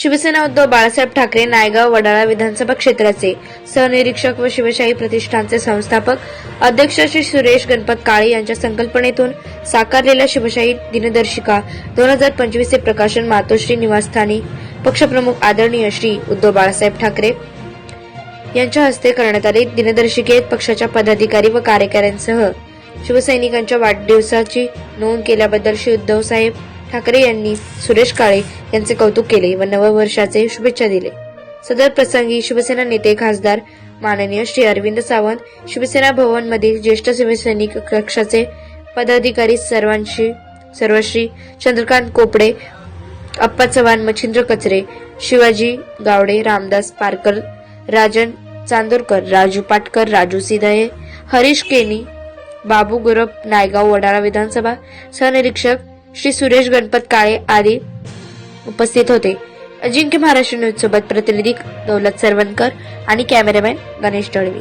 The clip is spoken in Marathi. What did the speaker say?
शिवसेना उद्धव बाळासाहेब ठाकरे नायगाव वडाळा विधानसभा क्षेत्राचे सहनिरीक्षक व शिवशाही प्रतिष्ठानचे संस्थापक अध्यक्ष श्री सुरेश गणपत काळे यांच्या संकल्पनेतून साकारलेल्या शिवशाही दिनदर्शिका दोन हजार पंचवीसचे प्रकाशन मातोश्री निवासस्थानी पक्षप्रमुख आदरणीय श्री उद्धव बाळासाहेब ठाकरे यांच्या हस्ते करण्यात आले. दिनदर्शिकेत पक्षाच्या पदाधिकारी व कार्यकर्त्यांसह शिवसैनिकांच्या वाढदिवसाची नोंद केल्याबद्दल श्री उद्धव साहेब ठाकरे यांनी सुरेश काळे यांचे कौतुक केले व नववर्षाचे शुभेच्छा दिले. सदर प्रसंगी शिवसेना नेते खासदार माननीय श्री अरविंद सावंत शिवसेना भवन मधील ज्येष्ठ शिवसैनिक कक्षाचे पदाधिकारी सर्वांशी सर्वश्री चंद्रकांत कोपडे अप्पा चव्हाण मच्छिंद्र कचरे शिवाजी गावडे रामदास पारकर राजन चांदोरकर राजू पाटकर राजू सिदये हरीश केनी बाबू गुरप नायगाव वडाळा विधानसभा सहनिरीक्षक श्री सुरेश गणपत काळे आदी उपस्थित होते. अजिंक्य महाराष्ट्र न्यूज सोबत प्रतिनिधी दौलत सरवणकर आणि कॅमेरामॅन गणेश दळवी